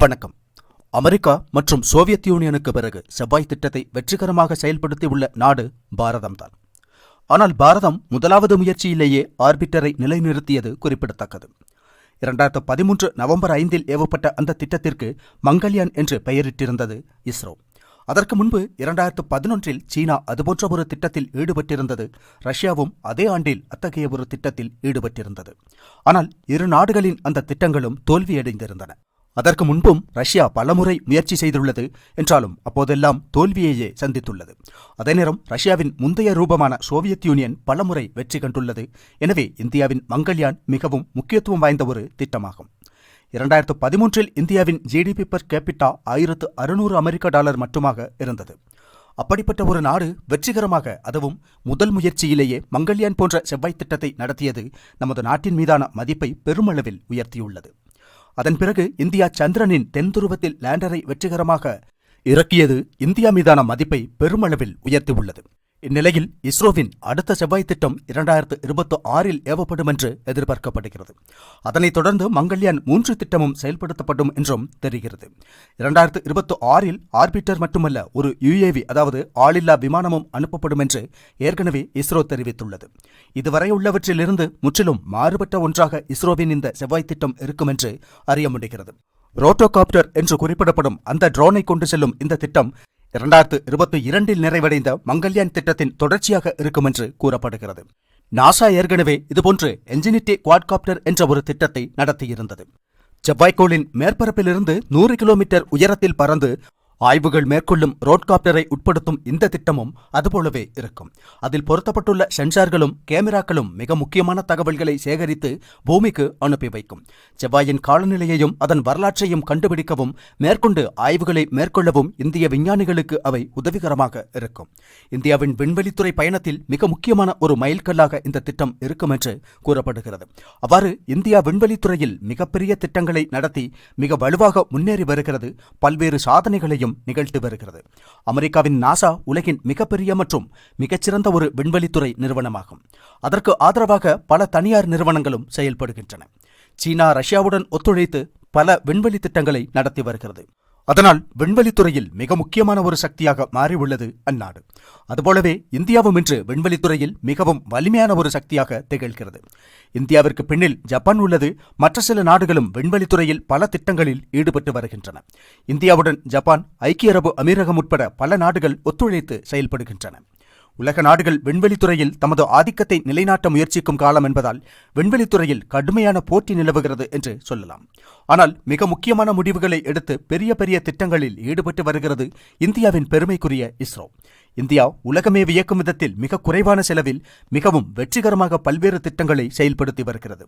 வணக்கம். அமெரிக்கா மற்றும் சோவியத் யூனியனுக்கு பிறகு செவ்வாய் திட்டத்தை வெற்றிகரமாக செயல்படுத்தியுள்ள நாடு பாரதம்தான். ஆனால் பாரதம் முதலாவது முயற்சியிலேயே ஆர்பிட்டரை நிலைநிறுத்தியது குறிப்பிடத்தக்கது. இரண்டாயிரத்து பதிமூன்று நவம்பர் ஐந்தில் ஏவப்பட்ட அந்த திட்டத்திற்கு மங்கள்யான் என்று பெயரிட்டிருந்தது இஸ்ரோ. அதற்கு முன்பு இரண்டாயிரத்து பதினொன்றில் சீனா அதுபோன்ற ஒரு திட்டத்தில் ஈடுபட்டிருந்தது. ரஷ்யாவும் அதே ஆண்டில் அத்தகைய ஒரு திட்டத்தில் ஈடுபட்டிருந்தது. ஆனால் இரு நாடுகளின் அந்த திட்டங்களும் தோல்வியடைந்திருந்தன. அதற்கு முன்பும் ரஷ்யா பலமுறை முயற்சி செய்துள்ளது என்றாலும் அப்போதெல்லாம் தோல்வியையே சந்தித்துள்ளது. அதே நேரம் ரஷ்யாவின் முந்தைய ரூபமான சோவியத் யூனியன் பலமுறை வெற்றி கண்டுள்ளது. எனவே இந்தியாவின் மங்கள்யான் மிகவும் முக்கியத்துவம் வாய்ந்த ஒரு திட்டமாகும். இரண்டாயிரத்து பதிமூன்றில் இந்தியாவின் ஜிடிபி பர் கேபிட்டா ஆயிரத்து அறுநூறு அமெரிக்க டாலர் மட்டுமாக இருந்தது. அப்படிப்பட்ட ஒரு நாடு வெற்றிகரமாக அதுவும் முதல் முயற்சியிலேயே மங்கள்யான் போன்ற செவ்வாய் திட்டத்தை நடத்தியது நமது நாட்டின் மீதான மதிப்பை பெருமளவில் உயர்த்தியுள்ளது. அதன் பிறகு இந்தியா சந்திரனின் தென் துருவத்தில் லேண்டரை வெற்றிகரமாக இறக்கியது இந்தியா மீதான மதிப்பை பெருமளவில் உயர்த்தியுள்ளது. இந்நிலையில் இஸ்ரோவின் அடுத்த செவ்வாய் திட்டம் இரண்டாயிரத்து இருபத்தி ஆறில் ஏவப்படும் என்று எதிர்பார்க்கப்படுகிறது. அதனைத் தொடர்ந்து மங்கள்யான் மூன்று திட்டமும் செயல்படுத்தப்படும் என்றும் தெரிகிறது. இரண்டாயிரத்து இருபத்தி ஆறில் ஆர்பிட்டர் மட்டுமல்ல ஒரு யுஏவி அதாவது ஆளில்லா விமானமும் அனுப்பப்படும் என்று ஏற்கனவே இஸ்ரோ தெரிவித்துள்ளது. இதுவரை உள்ளவற்றிலிருந்து முற்றிலும் மாறுபட்ட ஒன்றாக இஸ்ரோவின் இந்த செவ்வாய் திட்டம் இருக்கும் என்று அறிய முடிகிறது. ரோட்டோகாப்டர் என்று குறிப்பிடப்படும் அந்த ட்ரோனை கொண்டு செல்லும் இந்த திட்டம் இரண்டாயிரத்து இருபத்தி இரண்டில் நிறைவடைந்த மங்கல்யான் திட்டத்தின் தொடர்ச்சியாக இருக்கும் என்று கூறப்படுகிறது. நாசா ஏற்கனவே இதுபோன்று என்ஜினிட்டி குவாட்காப்டர் என்ற ஒரு திட்டத்தை நடத்தியிருந்தது. செவ்வாய்க்கோளின் மேற்பரப்பிலிருந்து நூறு கிலோமீட்டர் உயரத்தில் பறந்து ஆய்வுகள் மேற்கொள்ளும் ரோட்காப்டரை உட்படுத்தும் இந்த திட்டமும் அதுபோலவே இருக்கும். அதில் பொருத்தப்பட்டுள்ள சென்சார்களும் கேமராக்களும் மிக முக்கியமான தகவல்களை சேகரித்து பூமிக்கு அனுப்பி வைக்கும். செவ்வாயின் காலநிலையையும் அதன் வரலாற்றையும் கண்டுபிடிக்கவும் மேற்கொண்டு ஆய்வுகளை மேற்கொள்ளவும் இந்திய விஞ்ஞானிகளுக்கு அவை உதவிகரமாக இருக்கும். இந்தியாவின் விண்வெளித்துறை பயணத்தில் மிக முக்கியமான ஒரு மைல்கல்லாக இந்த திட்டம் இருக்கும் என்று கூறப்படுகிறது. அவ்வாறு இந்தியா விண்வெளித்துறையில் மிகப்பெரிய திட்டங்களை நடத்தி மிக வலுவாக முன்னேறி வருகிறது. பல்வேறு சாதனைகளையும் நிகழ்த்தி வருகிறது. அமெரிக்காவின் நாசா உலகின் மிகப்பெரிய மற்றும் மிகச்சிறந்த ஒரு விண்வெளித்துறை நிறுவனமாகும். அதற்கு ஆதரவாக பல தனியார் நிறுவனங்களும் செயல்படுகின்றன. சீனா ரஷ்யாவுடன் ஒத்துழைத்து பல விண்வெளி திட்டங்களை நடத்தி வருகிறது. அதனால் விண்வெளித்துறையில் மிக முக்கியமான ஒரு சக்தியாக மாறியுள்ளது அந்நாடு. அதுபோலவே இந்தியாவும் இன்று விண்வெளித்துறையில் மிகவும் வலிமையான ஒரு சக்தியாக திகழ்கிறது. இந்தியாவிற்கு பின்னில் ஜப்பான் உள்ளது. மற்ற சில நாடுகளும் விண்வெளித்துறையில் பல திட்டங்களில் ஈடுபட்டு வருகின்றன. இந்தியாவுடன் ஜப்பான் ஐக்கிய அரபு அமீரகம் உட்பட பல நாடுகள் ஒத்துழைத்து செயல்படுகின்றன. உலக நாடுகள் விண்வெளித்துறையில் தமது ஆதிக்கத்தை நிலைநாட்ட முயற்சிக்கும் காலம் என்பதால் விண்வெளித்துறையில் கடுமையான போட்டி நிலவுகிறது என்று சொல்லலாம். ஆனால் மிக முக்கியமான முடிவுகளை எடுத்து பெரிய பெரிய திட்டங்களில் ஈடுபட்டு வருகிறது இந்தியாவின் பெருமைக்குரிய இஸ்ரோ. இந்தியா உலகமே வியக்கும் விதத்தில் மிக குறைவான செலவில் மிகவும் வெற்றிகரமாக பல்வேறு திட்டங்களை செயல்படுத்தி வருகிறது.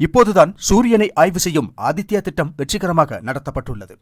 இப்போதுதான் சூரியனை ஆய்வு செய்யும் ஆதித்யா திட்டம் வெற்றிகரமாக நடத்தப்பட்டுள்ளது.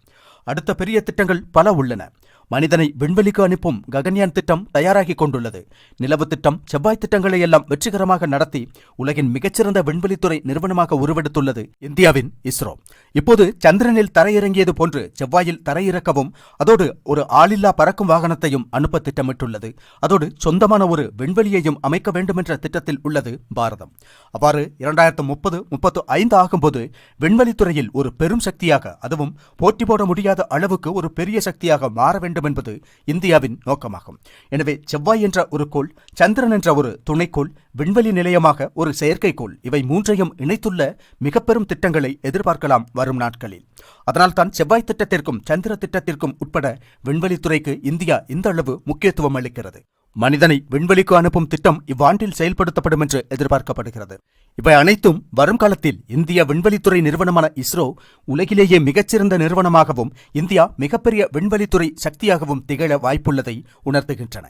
அடுத்த பெரிய திட்டங்கள் பல உள்ளன. மனிதனை விண்வெளிக்கு அனுப்பும் ககன்யான் திட்டம் தயாராகிக் கொண்டுள்ளது. நிலவு திட்டம் செவ்வாய் திட்டங்களை எல்லாம் வெற்றிகரமாக நடத்தி உலகின் மிகச்சிறந்த விண்வெளித்துறை நிறுவனமாக உருவெடுத்துள்ளது இந்தியாவின் இஸ்ரோ. இப்போது சந்திரனில் தரையிறங்கியது போன்று செவ்வாயில் தரையிறக்கவும் அதோடு ஒரு ஆளில்லா பறக்கும் வாகனத்தையும் அனுப்ப திட்டமிட்டு திட்டமிட்டுள்ளது அதோடு சொந்தமான ஒரு விண்வெளியையும் அமைக்க வேண்டும் என்ற திட்டத்தில் உள்ளது பாரதம். அவ்வாறு இரண்டாயிரத்து முப்பது முப்பத்து ஐந்து ஆகும்போது விண்வெளித்துறையில் ஒரு பெரும் சக்தியாக அதுவும் போட்டி போட முடியாத அளவுக்கு ஒரு பெரிய சக்தியாக மாற வேண்டும் என்பது இந்தியாவின் நோக்கமாகும். எனவே செவ்வாய் என்ற ஒரு கோள் சந்திரன் என்ற ஒரு துணைக்கோள் விண்வெளி நிலையமாக ஒரு செயற்கைக்கோள் இவை மூன்றையும் இணைத்துள்ள மிக பெரும் திட்டங்களை எதிர்பார்க்கலாம் வரும் நாட்களில். அதனால்தான் செவ்வாய் திட்டத்திற்கும் சந்திர திட்டத்திற்கும் உட்பட விண்வெளித்துறைக்கு இந்தியா இந்த அளவு முக்கியத்துவம் அளிக்கிறது. மனிதனை விண்வெளிக்கு அனுப்பும் திட்டம் இவ்வாண்டில் செயல்படுத்தப்படும் என்று எதிர்பார்க்கப்படுகிறது. இவை அனைத்தும் வரும் காலத்தில் இந்திய விண்வெளித்துறை நிறுவனமான இஸ்ரோ உலகிலேயே மிகச்சிறந்த நிறுவனமாகவும் இந்தியா மிகப்பெரிய விண்வெளித்துறை சக்தியாகவும் திகழ வாய்ப்புள்ளதை உணர்த்துகின்றன.